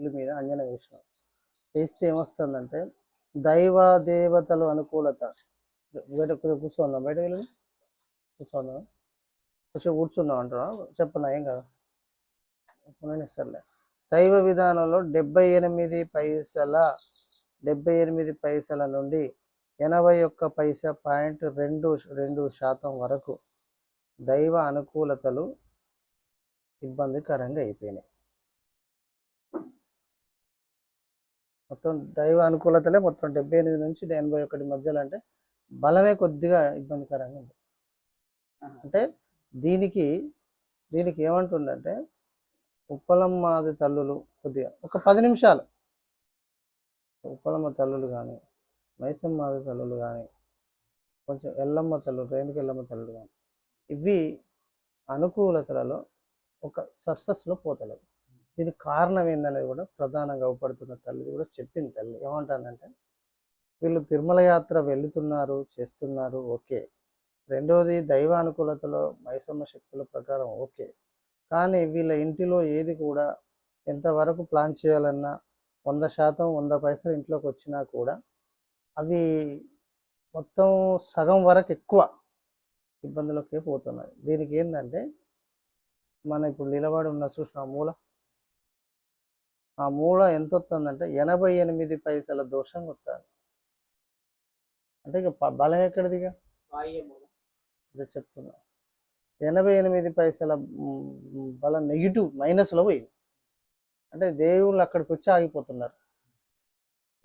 ఇల్లు మీద అంజన వేసినాం. వేస్తే ఏమొస్తుందంటే దైవ దేవతలు అనుకూలత. బయట కూర్చోందాం కూర్చుందాం. బయటకు వెళ్ళి కూర్చుందాం. కొంచెం కూర్చుందాం అంటున్నా. చెప్పనా ఏం కదా? సర్లే. దైవ విధానంలో డెబ్బై ఎనిమిది పైసల డెబ్బై ఎనిమిది పైసల నుండి ఎనభై ఒక్క పైసా పాయింట్ రెండు రెండు శాతం వరకు దైవ అనుకూలతలు ఇబ్బందికరంగా అయిపోయినాయి. మొత్తం దైవ అనుకూలతలే మొత్తం డెబ్బై ఎనిమిది నుంచి ఎనభై ఒకటి మధ్యలో అంటే బలమే కొద్దిగా ఇబ్బందికరంగా ఉంది. అంటే దీనికి దీనికి ఏమంటుందంటే ఉప్పలమ్మాది తల్లులు కొద్దిగా ఒక పది నిమిషాలు. ఉప్పలమ్మ తల్లులు కానీ మైసమ్మాది తల్లులు కానీ కొంచెం ఎల్లమ్మ తల్లులు రేణుకి ఎల్లమ్మ తల్లులు కానీ ఇవి అనుకూలతలలో ఒక సక్సెస్లో పోతలేదు దీనికి కారణం ఏందనేది కూడా ప్రధానంగా అవపడుతున్న తల్లి కూడా చెప్పింది తల్లి. ఏమంటుందంటే వీళ్ళు తిరుమల యాత్ర వెళుతున్నారు చేస్తున్నారు ఓకే. రెండవది దైవానుకూలతలో మైసమ్మ శక్తుల ప్రకారం ఓకే. కానీ వీళ్ళ ఇంటిలో ఏది కూడా ఎంతవరకు ప్లాన్ చేయాలన్నా వంద శాతం వంద పైసలు ఇంట్లోకి వచ్చినా కూడా అవి మొత్తం సగం వరకు ఎక్కువ ఇబ్బందులకే పోతున్నాయి. దీనికి ఏంటంటే మన ఇప్పుడు నిలబడి ఉన్న చూసిన మూల? ఆ మూల ఎంత వస్తుందంటే ఎనభై ఎనిమిది పైసల దోషం వస్తుంది అంటే ఇక బలం ఎక్కడిదిగా అదే చెప్తున్నా. ఎనభై ఎనిమిది పైసల బలం నెగిటివ్ మైనస్లో పోయింది. అంటే దేవుళ్ళు అక్కడికి వచ్చి ఆగిపోతున్నారు.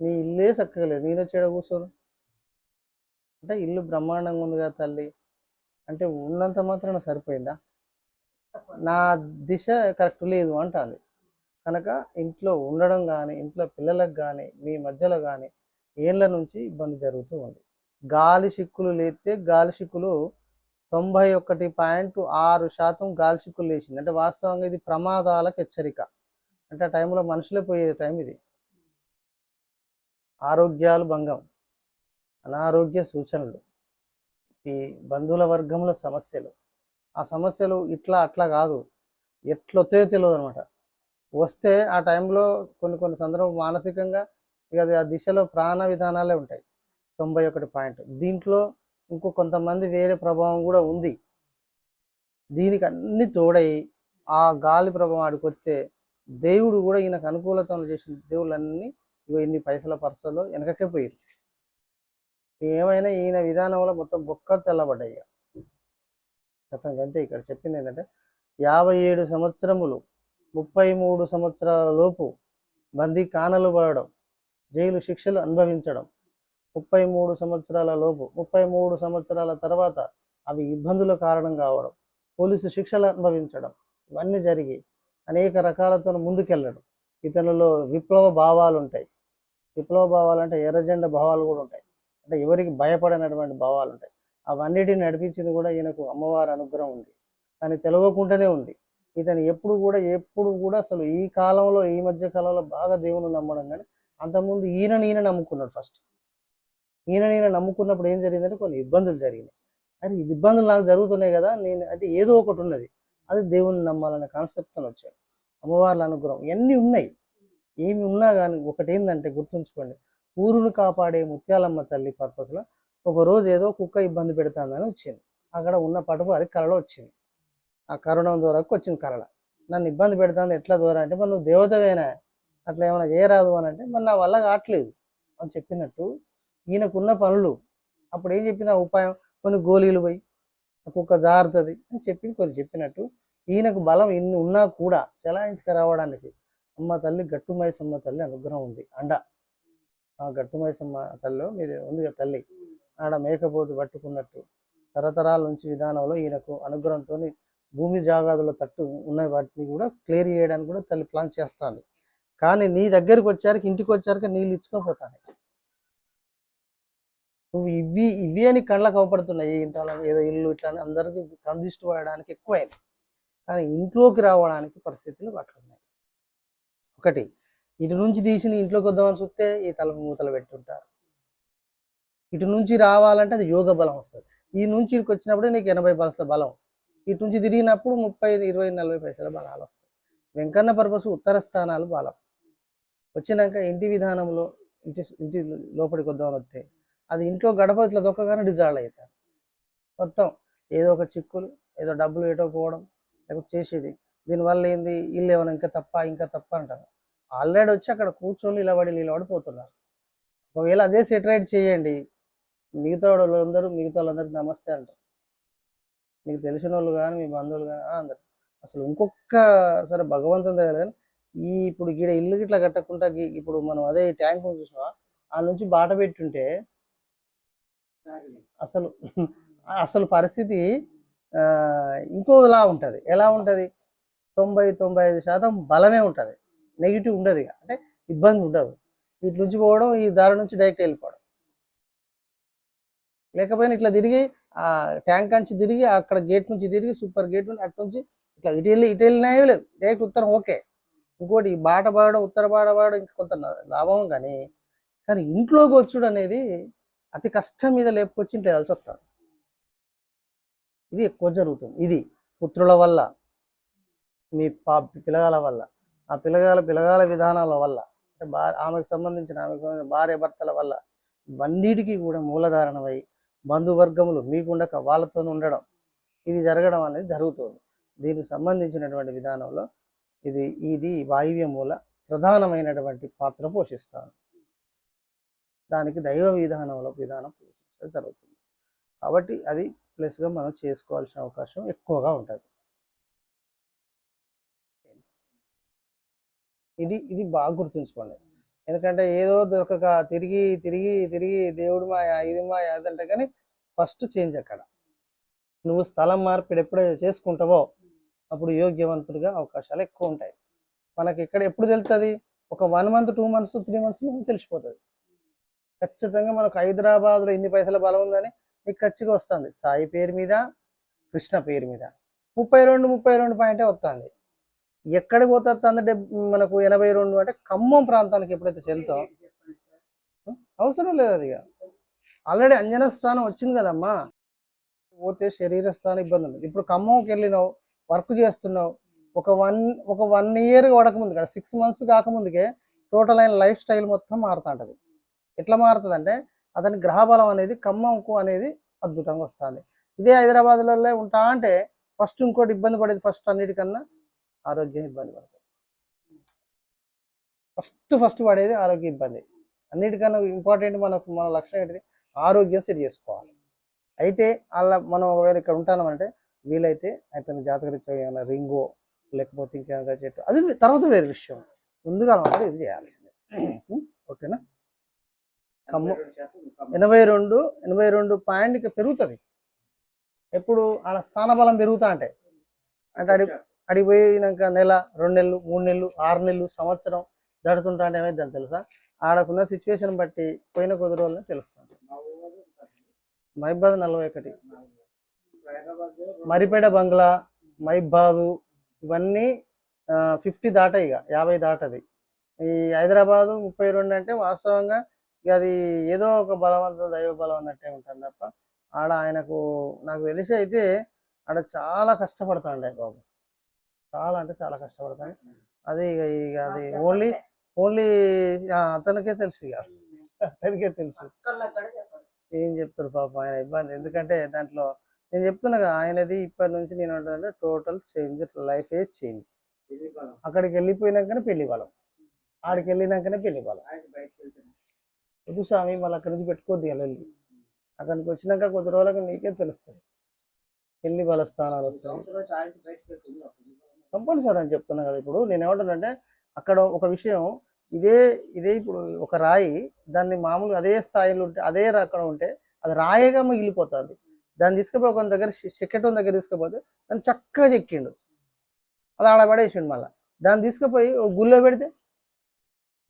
నీ ఇల్లే చక్కగా లేదు. నేను వచ్చేడ కూర్చోను? అంటే ఇల్లు బ్రహ్మాండంగా ఉందిగా తల్లి. అంటే ఉన్నంత మాత్రాన సరిపోయిందా? నా దిశ కరెక్ట్ లేదు అంటుంది. కనుక ఇంట్లో ఉండడం కానీ ఇంట్లో పిల్లలకు కానీ మీ మధ్యలో కానీ ఏళ్ళ నుంచి ఇబ్బంది జరుగుతూ ఉంది. గాలి సిక్కులు లేస్తే గాలి సిక్కులు తొంభై ఒకటి పాయింట్ ఆరు శాతం గాలి సిక్కులు లేచింది. అంటే వాస్తవంగా ఇది ప్రమాదాలకు హెచ్చరిక. అంటే ఆ టైంలో మనుషులే పోయే టైం ఇది. ఆరోగ్యాలు భంగం. అనారోగ్య సూచనలు. ఈ బంధువుల వర్గంలో సమస్యలు. ఆ సమస్యలు ఇట్లా అట్లా కాదు. ఎట్లొత్తాయో తెలియదు అనమాట వస్తే ఆ టైంలో కొన్ని కొన్ని సందర్భం మానసికంగా ఇక అది ఆ దిశలో ప్రాణ విధానాలే ఉంటాయి. తొంభై ఒకటి పాయింట్. దీంట్లో ఇంకో కొంతమంది వేరే ప్రభావం కూడా ఉంది. దీనికి అన్ని తోడై ఆ గాలి ప్రభావం ఆడికొస్తే దేవుడు కూడా ఈయనకు అనుకూలతలు చేసిన దేవుళ్ళన్నీ ఇగో ఇన్ని పైసల పర్సలో వెనకకే పోయారు ఏమైనా ఈయన విధానంలో మొత్తం బొక్క తెల్లబడ్డాయి గతం అంతే ఇక్కడ చెప్పింది ఏంటంటే యాభై ఏడు సంవత్సరములు ముప్పై మూడు సంవత్సరాల లోపు బందీ కానలు పడడం జైలు శిక్షలు అనుభవించడం ముప్పై మూడు సంవత్సరాల లోపు ముప్పై మూడు సంవత్సరాల తర్వాత అవి ఇబ్బందుల కారణం కావడం పోలీసు శిక్షలు అనుభవించడం ఇవన్నీ జరిగి అనేక రకాలతో ముందుకెళ్ళడం. ఇతనిలో విప్లవ భావాలు ఉంటాయి. విప్లవ భావాలు అంటే ఎర్రజెండ భావాలు కూడా ఉంటాయి. అంటే ఎవరికి భయపడనటువంటి భావాలు ఉంటాయి. అవన్నిటిని నడిపించింది కూడా ఈయనకు అమ్మవారి అనుగ్రహం ఉంది. కానీ తెలవకుండానే ఉంది. ఇతను ఎప్పుడు కూడా ఎప్పుడు కూడా అసలు ఈ కాలంలో ఈ మధ్య కాలంలో బాగా దేవుని నమ్మడం కానీ అంతకుముందు ఈయన ఈయన నమ్ముకున్నాడు ఫస్ట్. ఈయన నేను నమ్ముకున్నప్పుడు ఏం జరిగిందంటే కొన్ని ఇబ్బందులు జరిగినాయి. అరే ఇది ఇబ్బందులు నాకు జరుగుతున్నాయి కదా నేను అంటే ఏదో ఒకటి ఉన్నది. అది దేవుని నమ్మాలనే కాన్సెప్ట్తో వచ్చాడు. అమ్మవార్ల అనుగ్రహం ఇవన్నీ ఉన్నాయి? ఏమి ఉన్నా కానీ ఒకటి ఏంటంటే గుర్తుంచుకోండి. ఊరును కాపాడే ముత్యాలమ్మ తల్లి పర్పస్లో ఒక రోజు ఏదో కుక్క ఇబ్బంది పెడతాందని వచ్చింది. అక్కడ ఉన్న పటుపు అది కలలో వచ్చింది. ఆ కరుణం ద్వారా వచ్చింది కళ నన్ను ఇబ్బంది పెడుతుంది ఎట్లా దూరం అంటే మరి నువ్వు దేవతవేనా? అట్లా ఏమైనా చేయరాదు అని అంటే మరి నా వల్ల కావట్లేదు అని చెప్పినట్టు ఈయనకున్న పనులు. అప్పుడు ఏం చెప్పింది ఆ ఉపాయం? కొన్ని గోళీలు పోయి కుక్క జారుతుంది అని చెప్పి కొన్ని చెప్పినట్టు ఈయనకు బలం ఇన్ని ఉన్నా కూడా చలాయించుకు రావడానికి అమ్మ తల్లి గట్టుమైసమ్మ తల్లి అనుగ్రహం ఉంది. అండ. ఆ గట్టుమైసమ్మ తల్లిలో మీరు ఉంది కదా తల్లి. ఆడ మేకపోతు పట్టుకున్నట్టు తరతరాల నుంచి విధానంలో ఈయనకు అనుగ్రహంతో భూమి జాగాదుల తట్టు ఉన్న వాటిని కూడా క్లియర్ చేయడానికి కూడా తల్లి ప్లాన్ చేస్తాను కానీ నీ దగ్గరికి వచ్చారికి ఇంటికి వచ్చాక నీళ్ళు ఇచ్చుకోపోతాను నువ్వు ఇవి ఇవి అని కళ్ళకు అవపడుతున్నాయి ఇంట్లో ఏదో ఇల్లు ఇట్లా అని అందరికీ కందిష్టి పడడానికి ఎక్కువైంది. కానీ ఇంట్లోకి రావడానికి పరిస్థితులు అట్లున్నాయి ఒకటి ఇటు నుంచి తీసి ఇంట్లోకి వద్దామని చూస్తే ఈ తల మూతలు పెట్టుంటారు. ఇటు నుంచి రావాలంటే అది యోగ బలం వస్తుంది. ఈ నుంచి ఇక్కడికి వచ్చినప్పుడు నీకు ఎనభై బలస బలం. ఇటు నుంచి తిరిగినప్పుడు ముప్పై ఇరవై నలభై పైసల బలాలు వస్తాయి. వెంకన్న పర్పస్ ఉత్తర స్థానాలు బలం. వచ్చినాక ఇంటి విధానంలో ఇంటి ఇంటి లోపలికి వద్దామని వస్తే అది ఇంట్లో గడప ఇట్లా దొక్కగానే డిజాల్వ్ అవుతారు. మొత్తం ఏదో ఒక చిక్కులు ఏదో డబ్బులు ఏటోపోవడం లేకపోతే చేసేది. దీనివల్ల ఏంది? ఇల్లు ఏమైనా ఇంకా తప్ప ఇంకా తప్ప అంటారు. ఆల్రెడీ వచ్చి అక్కడ కూర్చొని ఇలా పడి ఇలా పోతున్నారు. ఒకవేళ అదే సెటరైట్ చేయండి. మిగతా వాళ్ళందరూ మిగతా వాళ్ళందరికీ నమస్తే అంటారు. మీకు తెలిసిన వాళ్ళు కానీ మీ బంధువులు కానీ అందరు. అసలు ఇంకొక సరే భగవంతుని తెలియదు కానీ ఈ ఇప్పుడు గీడ ఇల్లు గిట్లా కట్టకుండా ఇప్పుడు మనం అదే ట్యాంక్ చూసినా ఆ నుంచి బాట పెట్టుంటే అసలు అసలు పరిస్థితి ఇంకోలా ఉంటుంది. ఎలా ఉంటుంది? తొంభై తొంభై ఐదు శాతం బలమే ఉంటుంది. నెగిటివ్ ఉండదు ఇక. అంటే ఇబ్బంది ఉండదు. ఇటు నుంచి పోవడం ఈ దారి నుంచి డైరెక్ట్ వెళ్ళిపోవడం. లేకపోయినా ఇట్లా తిరిగి ట్యాంక్ నుంచి తిరిగి అక్కడ గేట్ నుంచి తిరిగి సూపర్ గేట్ నుంచి అటు నుంచి ఇట్లా ఇటు వెళ్ళి ఇటు వెళ్ళినా లేదు. డైరెక్ట్ ఉత్తరం ఓకే. ఇంకోటి బాట పాడడం ఉత్తర బాట పాడడం ఇంకా కొంత లాభం కానీ కానీ ఇంట్లోకి వచ్చుడు అనేది అతి కష్టం మీద లేపుకొచ్చి ఇంట్లో కలిసి వస్తుంది ఇది ఎక్కువ జరుగుతుంది. ఇది పుత్రుల వల్ల మీ పా పిల్లగాల వల్ల ఆ పిల్లగాల పిల్లగాల విధానాల వల్ల అంటే బా ఆమెకు సంబంధించిన ఆమెకు భార్య భర్తల వల్ల ఇవన్నిటికీ కూడా మూలధారణమై బంధువర్గములు మీకుండక వాళ్ళతో ఉండడం ఇవి జరగడం అనేది జరుగుతుంది. దీనికి సంబంధించినటువంటి విధానంలో ఇది ఇది వాయువ్య మూల ప్రధానమైనటువంటి పాత్ర పోషిస్తాను. దానికి దైవ విధానంలో విధానం పోషించడం జరుగుతుంది. కాబట్టి అది ప్లస్గా మనం చేసుకోవాల్సిన అవకాశం ఎక్కువగా ఉంటుంది. ఇది ఇది బాగా గుర్తుంచుకోండి. ఎందుకంటే ఏదో దొరకక తిరిగి తిరిగి తిరిగి దేవుడు మాయ ఇది మాయ అదంటే కానీ ఫస్ట్ చేంజ్ అక్కడ. నువ్వు స్థలం మార్పిడి ఎప్పుడైతే చేసుకుంటావో అప్పుడు యోగ్యవంతుడిగా అవకాశాలు ఎక్కువ ఉంటాయి. మనకి ఇక్కడ ఎప్పుడు తెలుస్తుంది ఒక one month two months three months తెలిసిపోతుంది. ఖచ్చితంగా మనకు హైదరాబాద్లో ఇన్ని పైసల బలం ఉందని నీకు ఖచ్చితంగా వస్తుంది. సాయి పేరు మీద కృష్ణ పేరు మీద. ముప్పై రెండు ముప్పై రెండు పాయింటే వస్తుంది. ఎక్కడికి పోతుంది డెబ్ మనకు ఎనభై రెండు అంటే ఖమ్మం ప్రాంతానికి ఎప్పుడైతే చెందుతాం? అవసరం లేదు అది ఆల్రెడీ అంజన స్థానం వచ్చింది కదమ్మా. పోతే శరీర స్థానం ఇబ్బంది ఉండదు. ఇప్పుడు ఖమ్మంకి వెళ్ళినావు వర్క్ చేస్తున్నావు ఒక వన్ ఒక వన్ ఇయర్ పడకముందు కదా సిక్స్ మంత్స్ కాకముందుకే టోటల్ అయిన లైఫ్ స్టైల్ మొత్తం మారుతుంటది. ఎట్లా మారుతుంది అంటే అతని గ్రహబలం అనేది ఖమ్మంకు అనేది అద్భుతంగా వస్తుంది. ఇదే హైదరాబాద్లలో ఉంటా అంటే ఫస్ట్ ఇంకోటి ఇబ్బంది పడేది ఫస్ట్ అన్నిటికన్నా ఆరోగ్యం ఇబ్బంది పడుతుంది ఫస్ట్ ఫస్ట్ పడేది ఆరోగ్య ఇబ్బంది. అన్నిటికన్నా ఇంపార్టెంట్ మనకు మన లక్ష్యం ఏంటిది? ఆరోగ్యం సెట్ చేసుకోవాలి. అయితే అలా మనం ఒకవేళ ఇక్కడ ఉంటామంటే వీలైతే అయితే జాతకరీత్యా ఏమైనా రింగో లేకపోతే ఇంకేమైనా చెట్టు అది తర్వాత వేరే విషయం. ముందుగా మాత్రం ఇది చేయాల్సిందే. ఓకేనా? కమ్ము ఎనభై రెండు ఎనభై రెండు పాయింట్ ఇక పెరుగుతుంది. ఎప్పుడు ఆడ స్థానబలం పెరుగుతా అంటే. అంటే అడి అడిగి పోయినాక నెల రెండు నెలలు మూడు నెలలు ఆరు నెలలు సంవత్సరం దాటుతుంటా అంటే తెలుసా? ఆడకున్న సిచ్యువేషన్ బట్టి పోయిన కొద్ది రోజులని తెలుస్తుంది. మైబాద్ నలభై ఒకటి. మరిపేడ బంగ్లా మైబాదు ఇవన్నీ ఫిఫ్టీ దాటాయి ఇక యాభై దాటది. ఈ హైదరాబాదు ముప్పై రెండు అంటే వాస్తవంగా ఇక అది ఏదో ఒక బలవంత దైవ బలం అన్నట్టే ఉంటుంది తప్ప ఆడ ఆయనకు నాకు తెలిసి అయితే ఆడ చాలా కష్టపడతాండే బాబు. చాలా అంటే చాలా కష్టపడతాడు అది ఇక ఇక అది ఓన్లీ ఓన్లీ అతనికే తెలుసు ఇక అతనికే తెలుసు. ఏం చెప్తాడు పాపం ఆయన ఇబ్బంది. ఎందుకంటే దాంట్లో నేను చెప్తున్నా కదా ఆయనది ఇప్పటి నుంచి నేను అంటే టోటల్ చేంజ్ లైఫ్ ఏ చేంజ్ అక్కడికి వెళ్ళిపోయినాకనే పెళ్ళి బలం ఆడికి వెళ్ళినాకనే పెళ్ళి బలం వద్దు స్వామి మళ్ళీ అక్కడి నుంచి పెట్టుకోద్ది వెళ్ళి. అక్కడికి వచ్చినాక కొద్ది రోజులకు నీకే తెలుస్తుంది. పెళ్ళి బల స్థానాలు వస్తాయి కంపల్సరీ అని చెప్తున్నా కదా ఇప్పుడు. నేను ఏమంటానంటే అక్కడ ఒక విషయం ఇదే ఇదే ఇప్పుడు ఒక రాయి దాన్ని మామూలుగా అదే స్థాయిలో ఉంటే అదే అక్కడ ఉంటే అది రాయిగా మిగిలిపోతుంది. దాన్ని తీసుకుపోయి ఒక దగ్గర చెక్కటం దగ్గర తీసుకుపోతే దాన్ని చక్కగా చెక్కిండు. అది ఆడ పడేసిండు మళ్ళీ. దాన్ని తీసుకుపోయి ఒక గుళ్ళో పెడితే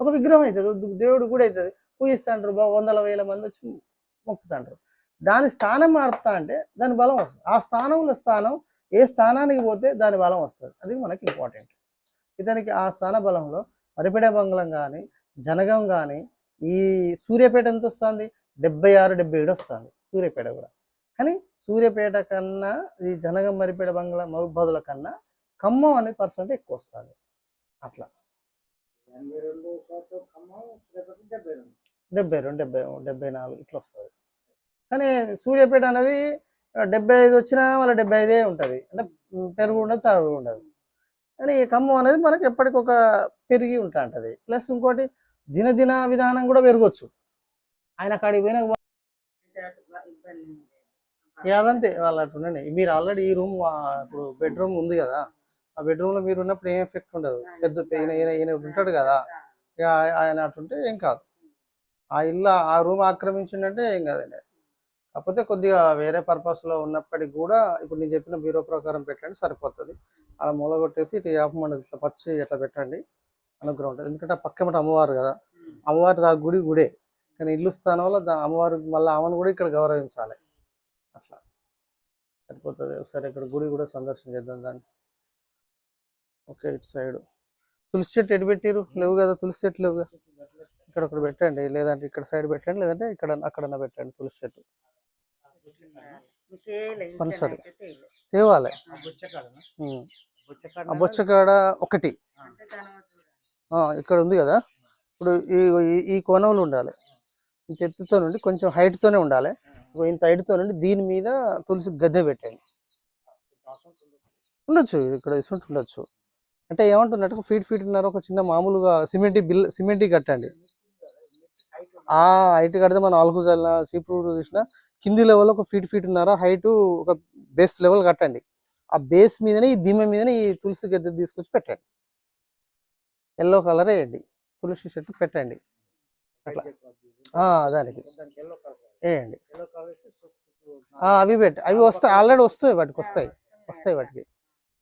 ఒక విగ్రహం అవుతుంది దేవుడు కూడా అవుతుంది పూజిస్తాంటారు వందల వేల మంది వచ్చి మొక్కుతాంటారు దాని స్థానం మారుతా అంటే దాని బలం వస్తుంది. ఆ స్థానంలో స్థానం ఏ స్థానానికి పోతే దాని బలం వస్తుంది. అది మనకి ఇంపార్టెంట్. ఇతనికి ఆ స్థాన బలంలో మరిపెడ బంగ్లం కానీ జనగం కానీ ఈ సూర్యపేట ఎంత వస్తుంది? డెబ్బై ఆరు డెబ్బై ఏడు వస్తుంది సూర్యపేట కూడా. కానీ సూర్యపేట కన్నా ఈ జనగం మరిపేట బంగ్లా మహబూబాదుల కన్నా ఖమ్మం అనే పర్సెంట్ ఎక్కువ వస్తుంది. అట్లా. రెండు డెబ్బై రెండు డెబ్బై డెబ్బై నాలుగు ఇట్లా వస్తుంది. కానీ సూర్యపేట అనేది డెబ్బై ఐదు వచ్చినా మళ్ళీ డెబ్బై ఐదే ఉంటుంది. అంటే పెరుగు ఉండదు తరుగు ఉండదు. కానీ ఈ ఖమ్మం అనేది మనకి ఎప్పటికొక పెరిగి ఉంటా ఉంటుంది ప్లస్ ఇంకోటి దినదిన విధానం కూడా పెరగచ్చు. ఆయన కాడికి పోయినా అదంతే వాళ్ళు అటు ఉండండి. మీరు ఆల్రెడీ ఈ రూమ్ ఇప్పుడు బెడ్రూమ్ ఉంది కదా. ఆ బెడ్రూమ్లో మీరు ఉన్నప్పుడు ఏం ఎఫెక్ట్ ఉండదు. పెద్ద ఈయన ఈయన ఉంటాడు కదా. ఆయన అటుంటే ఏం కాదు. ఆ ఇల్లు ఆ రూమ్ ఆక్రమించిందంటే ఏం కాదండి. కాకపోతే కొద్దిగా వేరే పర్పస్లో ఉన్నప్పటికీ కూడా ఇప్పుడు నేను చెప్పిన బీరో ప్రకారం పెట్టండి సరిపోతుంది. అలా మూల కొట్టేసి ఇటు యాపమండ ఇట్లా పచ్చి ఇట్లా పెట్టండి అనుగ్రహం ఉంటుంది. ఎందుకంటే ఆ పక్కన అమ్మవారు కదా. అమ్మవారి దా గుడి గుడే. కానీ ఇల్లు స్థానంలో దా అమ్మవారికి మళ్ళీ ఆమెను కూడా ఇక్కడ గౌరవించాలి. అట్లా. సరిపోతుంది. ఒకసారి ఇక్కడ గుడి కూడా సందర్శన చేద్దాం దాన్ని. ఓకే ఇటు సైడ్. తులసి చెట్టు ఎటు పెట్టిరు లేవు కదా తులసి చెట్టు లేవుగా. ఇక్కడ ఒకటి పెట్టండి. లేదంటే ఇక్కడ సైడ్ పెట్టండి లేదంటే ఇక్కడ అక్కడన్నా పెట్టండి తులసి చెట్టు. పనసరి. తేవాలి. బుచ్చకాడ ఆ బొచ్చకాడ ఒకటి. ఆ, ఇక్కడ ఉంది కదా? ఇప్పుడు ఈ ఈ- కోణంలో ఉండాలి. ఇంత ఎత్తుతో నుండి కొంచెం height తోనే ఉండాలి ఇంత height తో నుండి దీని మీద తులసి గద్దె పెట్టండి. ఉండొచ్చు ఇక్కడ ఇసుంటి ఉండొచ్చు. అంటే ఏమంటున్నట్టు ఫీట్ ఫీట్ ఉన్నారు ఒక చిన్న మామూలుగా సిమెంట్ బిల్ సిమెంట్ కట్టండి. ఆ హైట్ కడితే మనం ఆల్కు చీపురు చూసిన కింది లెవెల్ ఒక ఫీట్ ఫీట్ ఉన్నారా హైట్ ఒక బేస్ లెవెల్ కట్టండి. ఆ బేస్ మీదనే ఈ దిమ్మ మీదనే ఈ తులసి గద్దె తీసుకొచ్చి పెట్టండి. ఎల్లో కలర్ వేయండి. తులసి చెట్టు పెట్టండి. అట్లా. దానికి. వేయండి. అవి పెట్టి అవి వస్తాయి. ఆల్రెడీ వస్తాయి వాటికి వస్తాయి. వస్తాయి వాటికి.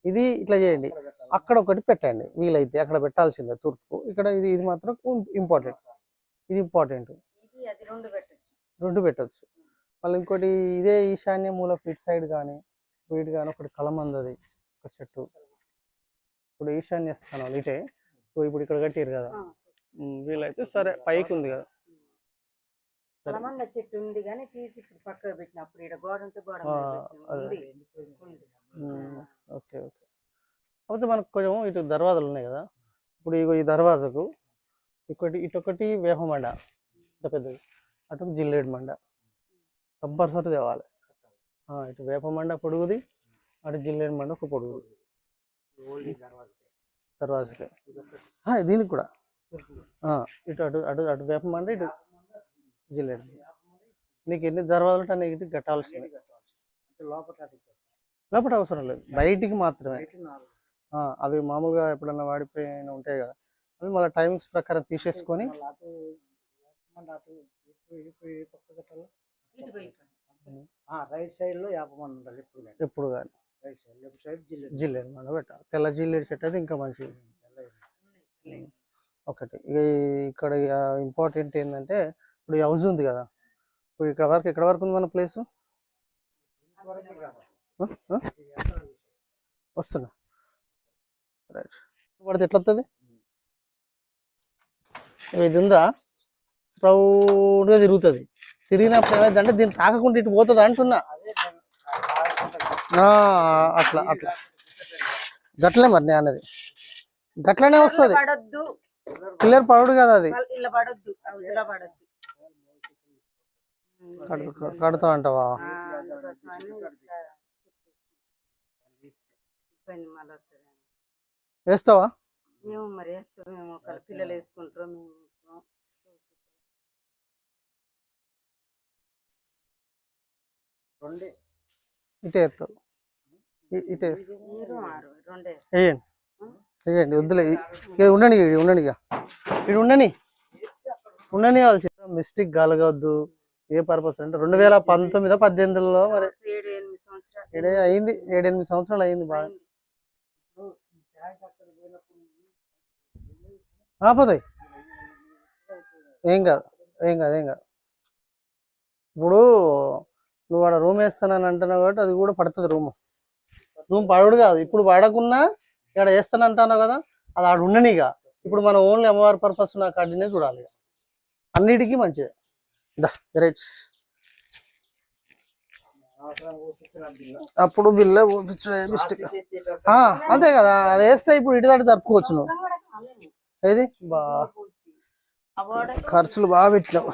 ఇది ఇట్లా చేయండి. అక్కడ ఒకటి పెట్టండి. వీలైతే అక్కడ పెట్టాల్సిందే తూర్పు. ఇక్కడ ఇది ఇది మాత్రం ఇంపార్టెంట్. ఇది ఇంపార్టెంట్. రెండు పెట్టొచ్చు. మళ్ళీ ఇంకోటి ఇదే ఈశాన్య మూల ఇటు సైడ్ కానీ ఇటు కానీ ఒకటి కలమందది ఒక చెట్టు. ఇప్పుడు ఈశాన్య స్థానం ఇటే ఇప్పుడు ఇక్కడ కట్టారు కదా. వీలైతే సరే పైకి ఉంది కదా. కలమంద చెట్టు ఉంది కానీ తీసి ఇప్పుడు పక్కకు పెట్టినప్పుడు ఇక్కడ గోడ ఓకే ఓకే. కాకపోతే మనకు కొంచెం ఇటు దర్వాజాలు ఉన్నాయి కదా. ఇప్పుడు ఇగో ఈ దర్వాజకు ఇక్కటి ఇటొకటి వేపమండ ఇంత పెద్దది. అటు జిల్లేడు మండ. కంపల్సరీ తేవాలి ఇటు వేపమండ పొడుగుది అటు జిల్లేని మండ ఒక పొడుగుది దర్వాజకే దీనికి కూడా ఇటు అటు అటు అటు వేపమండ ఇటు జిల్లేని నీకు ఎన్ని దర్వాజలు ఉంటే నీకు ఇటు కట్టాల్సింది లోపల అవసరం లేదు బయటికి మాత్రమే అవి మామూలుగా ఎప్పుడన్నా వాడిపోయిన ఉంటాయి కదా అవి మళ్ళీ టైమింగ్స్ ప్రకారం తీసేసుకొని ఇక్కడ. రైట్ సైడ్లో యాభై మంది ఉండాలి ఎప్పుడు కానీ. ఎప్పుడు కానీ. రైట్ సైడ్ లెఫ్ట్ సైడ్ జిల్లా జిల్లేడు మనం పెట్టాలి. తెల్ల జిల్లేడు చెట్టు అయితే ఇంకా మంచిది. ఒకటి. ఇక్కడ ఇంపార్టెంట్ ఏంటంటే ఇప్పుడు హౌస్ ఉంది కదా. ఇప్పుడు ఇక్కడ వరకు ఎక్కడ వరకు ఉంది మన ప్లేస్ వస్తున్నా. రైట్ పడితే ఎట్లా వస్తుంది ఇది ఉందా రౌండ్గా తిరుగుతుంది. తిరిగినప్పుడు ఏమైందంటే దీన్ని తాకకుండా ఇటు పోతుంది అంటున్నా. అట్లా అట్లా. గట్లే మరి నేను అన్నది గట్లనే వస్తుంది. క్లియర్ పడడు కదా అది. కడుతా అంటావా? వేస్తావా? మేము మరి వేస్తాం, మేము ఒకళ్ళ పిల్లలు వేసుకుంటారు మేము రెండే. ఇటే ఇ- ఇటే వేయండి. వేయండి వద్దులే. ఇక ఉండని ఉండని ఇక ఇటు ఉండని ఉండని కావాల్సి. మిస్టేక్ కలగవద్దు ఏ పర్పస్ అంటే రెండు వేల పంతొమ్మిది పద్దెనిమిదిలో మరి ఏడు ఎనిమిది సంవత్సరాలు. ఏడే అయింది. ఏడెనిమిది సంవత్సరాలు అయింది బాగా. ఆపోతాయి ఏం కాదు ఏం కాదు ఏం కాదు. ఇప్పుడు నువ్వు ఆడ రూమ్ వేస్తానని అంటున్నావు కాబట్టి అది కూడా పడుతుంది రూమ్. రూమ్ పడవుడు కాదు. ఇప్పుడు పడకున్నా ఇక్కడ వేస్తాను అంటున్నావు కదా అది ఆడ ఉండనిగా ఇప్పుడు మనం ఓన్లీ అమ్మవారి పర్పస్ నాకు అడినే చూడాలి ఇక. అన్నిటికీ మంచిదే. దా రైట్ బిల్లు అప్పుడు బిల్ల మిస్టేక్. అంతే కదా. అది వేస్తే ఇప్పుడు ఇటు దాటి తప్పుకోవచ్చు నువ్వు. ఏది? బా. ఖర్చులు బాగా పెట్టినావు.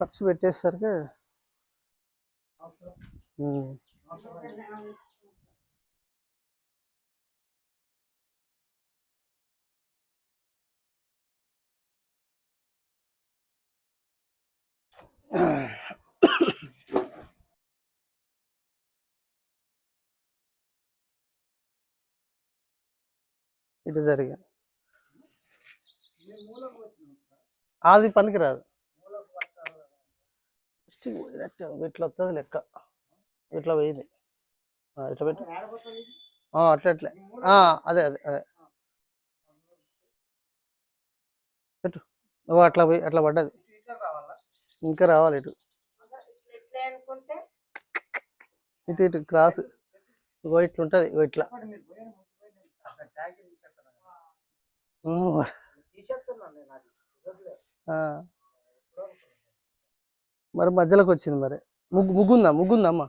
ఖర్చు పెట్టేసరికి ఉమ్. ఇటు జరిగింది అది పనికిరాదు ఫస్ట్ ఇట్లా వస్తుంది లెక్క. ఇట్లా పోయింది. ఇట్లా పెట్టు? అట్లా అట్లా. ఆ, అదే అదే అదే. పెట్టు. ఓ అట్లా పోయి అట్లా పడ్డది. ఇంకా రావాలి ఇటు. ఇటు ఇటు క్రాస్. ఇగో ఇట్లా ఉంటుంది ఇగో ఇట్లా. ఆ. మరి మధ్యలోకి వచ్చింది మరి. ముగ్గు ముగ్గుందా? ముగ్గుందా అమ్మ?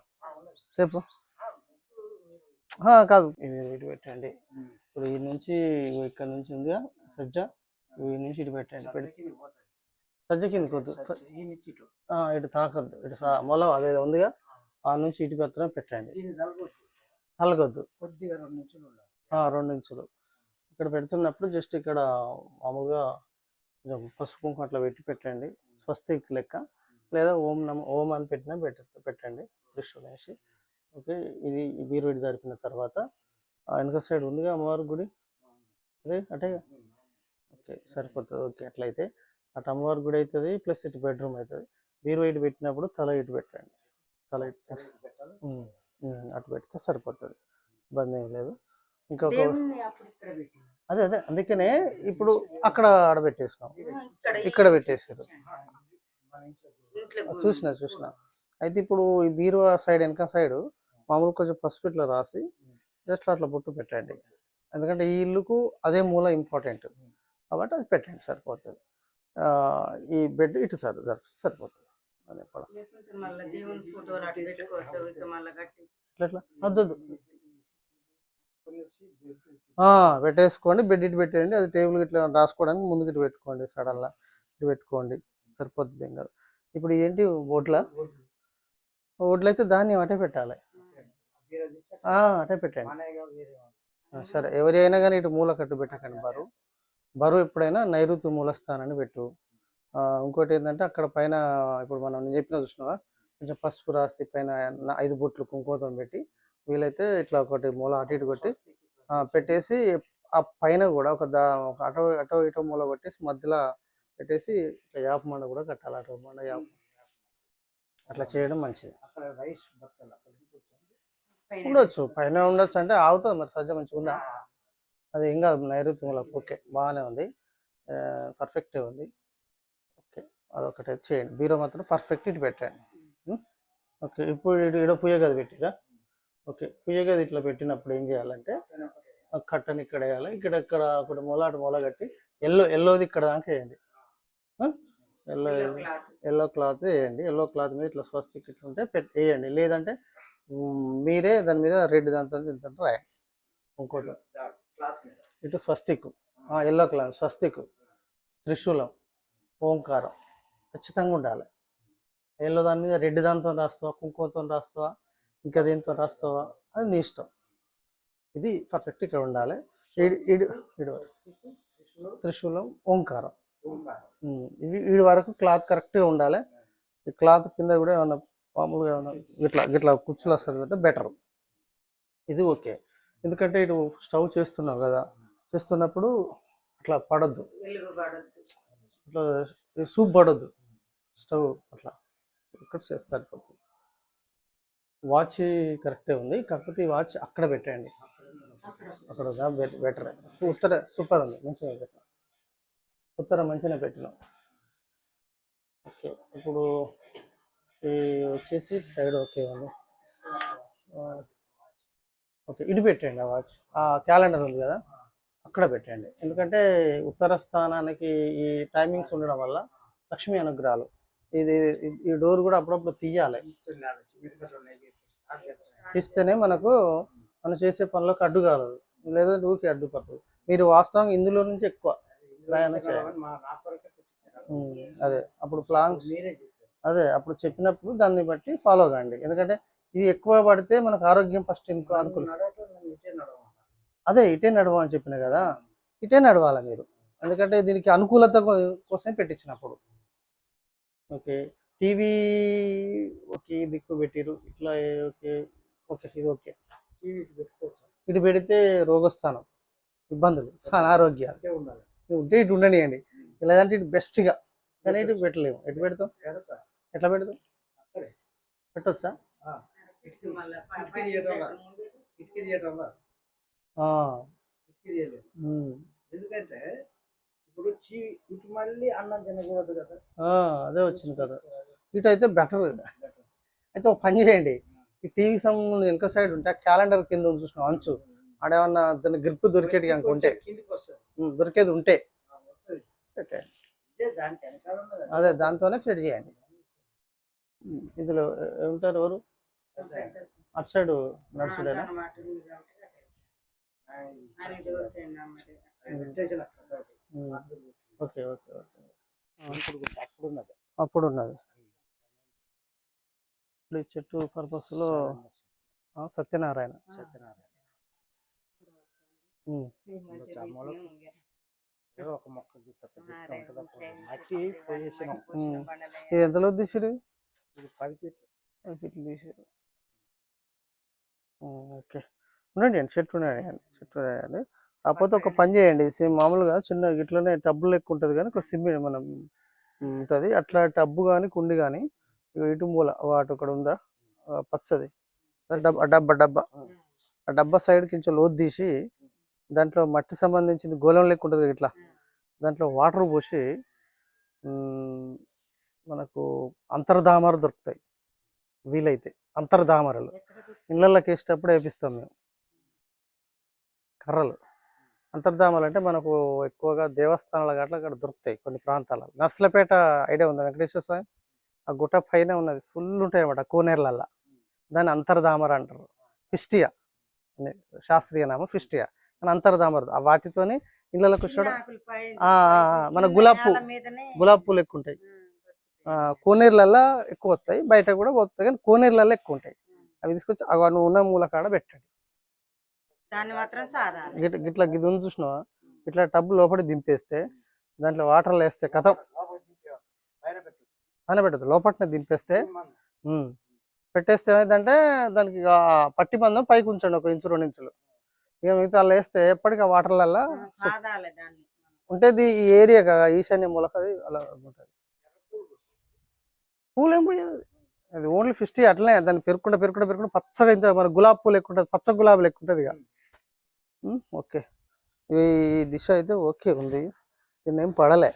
చెప్పు. కాదు. ఇది ఇటు పెట్టండి. ఇప్పుడు ఈ నుంచి ఇక్కడ నుంచి ఉందిగా సజ్జ. ఈ నుంచి ఇటు పెట్టండి. పెడితే. సజ్జ కిందకి వద్దు. స- ఈ నుంచి ఇటు. ఆ, ఇటు తాకద్దు. ఇటు సా- మొల అదే ఉందిగా ఆ నుంచి ఇటు పెత్తనం పెట్టండి. తలగొద్దు కొద్దిగా రెండు ఇంచులు ఇక్కడ పెడుతున్నప్పుడు జస్ట్ ఇక్కడ మామూలుగా పసుపు కుంకుమ అట్లా పెట్టి పెట్టండి. స్వస్తిక్ లెక్క. లేదా ఓం నమ ఓం అని పెట్టినా పెట్ట పెట్టండి వేసి. ఓకే ఇది విడి జరిపిన తర్వాత ఆ వెనక సైడ్ ఉందిగా అమ్మవారి గుడి? అదే అటే ఓకే సరిపోతుంది. ఓకే అట్లయితే అటు అమ్మవారి గుడి అవుతుంది ప్లస్ ఇటు బెడ్రూమ్ అవుతుంది. బీరు ఇటు పెట్టినప్పుడు తల ఇటు పెట్టండి. తల ఇటు అటు పెడితే సరిపోతుంది. ఇబ్బంది ఏం లేదు. ఇంకొక అదే అదే అందుకనే ఇప్పుడు అక్కడ ఆడబెట్టేసినాం. ఇక్కడ ఇక్కడ పెట్టేసారు చూసిన చూసిన. అయితే ఇప్పుడు ఈ బీరువా సైడ్ వెనక సైడ్ మామూలు కొంచెం పసుపు ఇట్లా రాసి జస్ట్ అట్లా బొట్టు పెట్టండి. ఎందుకంటే ఈ ఇల్లుకు అదే మూల ఇంపార్టెంట్. కాబట్టి అది పెట్టండి సరిపోతుంది. ఈ బెడ్ ఇటు సరి సరి- సరిపోతుంది. అదే వద్దు పెట్టేసుకోండి బెడ్ ఇటు పెట్టేయండి అది టేబుల్ ఇట్లా రాసుకోవడానికి ముందుకు ఇటు పెట్టుకోండి సడన్లా ఇటు పెట్టుకోండి. సరిపోతుంది ఏం కాదు. ఇప్పుడు ఏంటి ఓట్ల? ఓట్లు అయితే ధాన్యం అటే పెట్టాలి. ఆ, అటే పెట్టండి. సరే. ఎవరి అయినా కానీ ఇటు మూల కట్టు పెట్టకండి బరువు బరువు ఎప్పుడైనా నైరుతి మూలస్థానాన్ని పెట్టు. ఇంకోటి ఏంటంటే అక్కడ పైన ఇప్పుడు మనం నేను చెప్పిన చూసినావా? కొంచెం పసుపు రాసి పైన ఐదు బొట్లు కుంకుమతం పెట్టి వీలైతే ఇట్లా ఒకటి మూల అటు ఇటు కొట్టి పెట్టేసి ఆ పైన కూడా ఒక దా ఒక అటో అటో ఇటో మూల కొట్టేసి మధ్యలో పెట్టేసి ఇట్లా యాప మండ కూడా కట్టాలి అటో మండ యాప అట్లా చేయడం మంచిది. ఉండొచ్చు పైన ఉండొచ్చు. అంటే ఆగుతుంది మరి సజ్జ మంచిగా ఉందా? అది ఏం కాదు నైరుతి మూలకు ఓకే బాగానే ఉంది. పర్ఫెక్టే ఉంది. ఓకే అదొకటి చేయండి. బీరో మాత్రం పర్ఫెక్ట్ ఇటు పెట్టండి? ఓకే ఇప్పుడు ఇటు ఇడ పుయ్య గది పెట్టిరా? ఓకే పుయ్య గది ఇట్లా పెట్టినప్పుడు ఏం చేయాలంటే కట్టని ఇక్కడ వేయాలి. ఇక్కడ ఇక్కడ ఒకటి మూల అటు మూల కట్టి ఎల్లో ఎల్లోది ఇక్కడ దాకా వేయండి. ఎల్లో ఎల్లో క్లాత్ వేయండి. ఎల్లో క్లాత్ మీద ఇట్లా స్వస్తిక్ ఇట్లా ఉంటే పెట్ వేయండి. లేదంటే మీరే దాని మీద రెడ్ దాంతో ఇంత రాయండి. ఇంకోటి. ఇటు స్వస్తిక్. Yellow cloth. స్వస్తిక్. త్రిశూలం. ఓంకారం. ఖచ్చితంగా ఉండాలి. ఎల్లో దాని మీద రెడ్ దాంతో రాస్తావా? కుంకుమతో రాస్తావా? ఇంకా దేంతో రాస్తావా? అది నీ ఇష్టం. ఇది పర్ఫెక్ట్ ఇక్కడ ఉండాలి. ఇడు ఇడు త్రిశూలం ఓంకారం. వీడి వరకు క్లాత్ కరెక్ట్గా ఉండాలి. ఈ క్లాత్ కింద కూడా ఏమన్నా మామూలుగా ఏమన్నా ఇట్లా ఇట్లా కుచ్చులు వస్తుంది అంటే బెటర్. ఇది ఓకే. ఎందుకంటే ఇటు స్టవ్ చేస్తున్నావు కదా చేస్తున్నప్పుడు అట్లా పడద్దు. ఇట్లా ఈ సూప్ పడద్దు. స్టవ్ అట్లా ఇక్కడ చేస్తే సరిపోతుంది. వాచ్ కరెక్టే ఉంది. కాకపోతే ఈ వాచ్ అక్కడ పెట్టండి అక్కడ బెటర్. ఉత్తర. సూపర్ ఉంది. మంచిగా ఉత్తర మంచిగా పెట్టినాం. ఓకే ఇప్పుడు ఈ వచ్చేసి సైడ్ ఓకే ఉంది. ఓకే ఇటు పెట్టండి ఆ వాచ్ ఆ క్యాలెండర్ ఉంది కదా అక్కడ పెట్టండి ఎందుకంటే ఉత్తర స్థానానికి ఈ టైమింగ్స్ ఉండడం వల్ల లక్ష్మీ అనుగ్రహాలు ఇది ఈ డోర్ కూడా అప్పుడప్పుడు తీయాలి. తీస్తేనే మనకు మనం చేసే పనులకు అడ్డు కాలదు లేదంటే ఊరికి అడ్డుపడుతుంది మీరు వాస్తవంగా ఇందులో నుంచి ఎక్కువ ప్రయాణం చేయాలి అదే అప్పుడు ప్లాన్స్ చెప్పారు. అదే అప్పుడు చెప్పినప్పుడు దాన్ని బట్టి ఫాలో కాండి. ఎందుకంటే ఇది ఎక్కువ పడితే మనకు ఆరోగ్యం ఫస్ట్ ఇంకో అనుకూల ఇటే. అదే ఇటే నడవని చెప్పిన కదా ఇటే నడవాలి మీరు. ఎందుకంటే దీనికి అనుకూలత కోసం పెట్టించినప్పుడు. ఓకే టీవీ ఓకే దిక్కు పెట్టిరు. ఇట్లా ఓకే ఓకే ఇది ఓకే. ఇటు పెడితే రోగస్థానం ఇబ్బందులు అనారోగ్యాలు. ఉంటే ఇటు ఉండనియండి. లేదంటే ఇటు బెస్ట్గా. కానీ ఇటు పెట్టలేము. ఎటు పెడతాం? ఎట్లా పెడతాం? పెట్టొచ్చా? ఆ. ఆ. ఎందుకంటే ఇప్పుడు ఇటు మళ్ళీ అన్నం తినకూడదు కదా. ఆ, అదే వచ్చింది కదా. ఇటు అయితే బెటర్. అయితే ఒక పని చేయండి. ఈ టీవీ సంబంధం వెనక సైడ్ ఉంటే క్యాలెండర్ కింద చూసిన అంచు? ఆడేమన్నా దాని గ్రిప్ దొరికేది కనుక ఉంటే దొరికేది ఉంటే. అది. దాంతోనే ఫిట్ చేయండి. ఇందులో ఏమంటారు ఎవరు? అటు సైడ్ నడుచుడేనా? Okay okay okay. అప్పుడు ఉన్నది. ఇప్పుడు ఈ చెట్టు పర్పస్లో సత్యనారాయణ. ఉమ్, ఏదో ఒక మొక్క. మట్టి పోసేసినాం ఉమ్. ఇది ఎంతలో తీసిరు ఇది పది ఫీట్లు ఫిట్లు తీసారు ఓకే ఉండండి అండి చెట్టు ఉన్నాయండి చెట్టు ఉన్నాయండి కాకపోతే ఒక పని చేయండి సేమ్ మామూలుగా చిన్న ఇట్లనే టబ్బు లెక్క ఉంటుంది కానీ ఒక సిమెంట్ మనం ఉంటుంది అట్లా టబ్బు కానీ కుండి కానీ ఇటు మూల వాటి ఒకటి ఉందా పచ్చది డబ్బా డబ్బా డబ్బా ఆ డబ్బా సైడ్ కొంచెం లోతు తీసి దాంట్లో మట్టి సంబంధించింది గోళం లెక్క ఉంటుంది ఇట్లా. దాంట్లో వాటర్ పోసి మనకు అంతర్ధామలు దొరుకుతాయి. వీలైతే అంతర్ధామరలు ఇళ్ళకి వేసేటప్పుడు వేపిస్తాం మేము. కర్రలు. అంతర్ధామాలు అంటే మనకు ఎక్కువగా దేవస్థానాల గట్ల అక్కడ దొరుకుతాయి కొన్ని ప్రాంతాలలో. నర్సలపేట ఐడియా ఉంది వెంకటేశ్వర స్వామి? ఆ గుట్ట పైన ఉన్నది. ఫుల్ ఉంటాయి అన్నమాట కోనేర్లల్లా. దాన్ని అంతర్ధామర అంటారు. ఫిస్టియా. అనే శాస్త్రీయ నామం ఫిస్టియా. కానీ అంతర్ధామర ఆ వాటితోని ఆ, ఆ, మన గులాబ్ పువ్వు. గులాబీ పూలు ఎక్కువ ఉంటాయి. ఆ, కోనేర్లల్లో ఎక్కువ వస్తాయి. బయట కూడా పోతాయి కానీ కోనేర్లలో ఎక్కువ ఉంటాయి. అవి తీసుకొచ్చి నువ్వు ఉన్న మూల కాడ పెట్టండి. దాన్ని మాత్రం గిట్ల గిట్ల గిది ఉంది చూసినావా? ఇట్లా టబ్బు లోపల దింపేస్తే దాంట్లో వాటర్లో వేస్తే కథం. పైన పెట్టు. పైన పెట్టదు లోపలనే దింపేస్తే. పెట్టేస్తే ఏమైందంటే దానికి పట్టి మందం పైకి ఉంచండి ఒక ఇంచు రెండు ఇంచులు. ఇక మిగతా వేస్తే ఎప్పటికీ వాటర్లల్లో ఉంటేది ఈ ఏరియా కదా ఈశాన్య మూలకది అలా ఉంటుంది. పూలు ఏం పోయేది అది? ఓన్లీ ఫిస్టీ అట్లనే దాన్ని పెరుకుంటా పెరుకుంటా పెరుకుంటా పచ్చగా ఇంత మన గులాబీ పూలు ఎక్కువ ఉంటుంది పచ్చ గులాబీలు ఎక్కువ ఉంటుంది ఇక. ఓకే. ఈ దిశ అయితే ఓకే ఉంది. దీన్ని ఏం పడలే.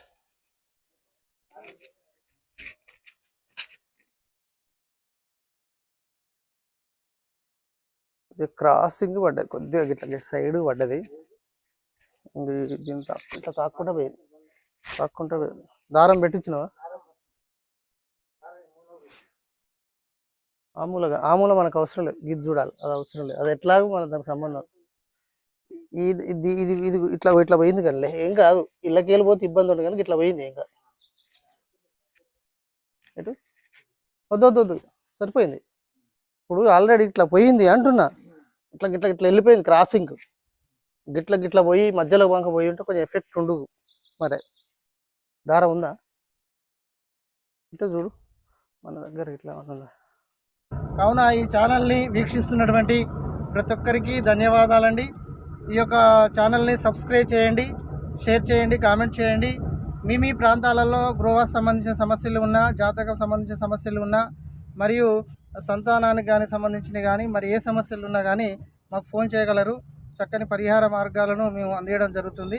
క్రాసింగ్ పడ్డది కొద్దిగా గిట్ల సైడ్ పడ్డది. దీని ఇట్లా తాక్కుంటా పోయింది. తాక్కుంటా పోయింది. దారం పెట్టించినవా? ఆమూలగా ఆమూల మనకు అవసరం లేదు. ఇది చూడాలి. అది అవసరం లేదు. అది ఎట్లాగో మన దానికి సంబంధం. ఇది ఇది ఇది ఇది ఇట్లా ఇట్లా పోయింది కానీ ఏం కాదు. ఇళ్ళకి వెళ్ళిపోతే ఇబ్బంది ఉండదు కానీ ఇట్లా పోయింది ఏం కాదు. ఎటు? వద్దు వద్దు వద్దు. సరిపోయింది. ఇప్పుడు ఆల్రెడీ ఇట్లా పోయింది అంటున్నా. ఇట్లా గిట్ల గిట్ల వెళ్ళిపోయింది క్రాసింగ్ గిట్ల గిట్ల పోయి మధ్యలో వంక పోయి ఉంటే కొంచెం ఎఫెక్ట్ ఉండు మరి దారం ఉందా? అంటే చూడు. మన దగ్గర ఇట్లా ఉందా? కావున ఈ ఛానల్ని వీక్షిస్తున్నటువంటి ప్రతి ఒక్కరికి ధన్యవాదాలండి. ఈ యొక్క ఛానల్ని సబ్స్క్రైబ్ చేయండి షేర్ చేయండి కామెంట్ చేయండి. మీ మీ ప్రాంతాలలో గృహ సంబంధించిన సమస్యలు ఉన్నా జాతకం సంబంధించిన సమస్యలు ఉన్నా మరియు సంతానానికి కానీ సంబంధించిన కానీ మరి ఏ సమస్యలు ఉన్నా కానీ మాకు ఫోన్ చేయగలరు. చక్కని పరిహార మార్గాలను మేము అందించడం జరుగుతుంది.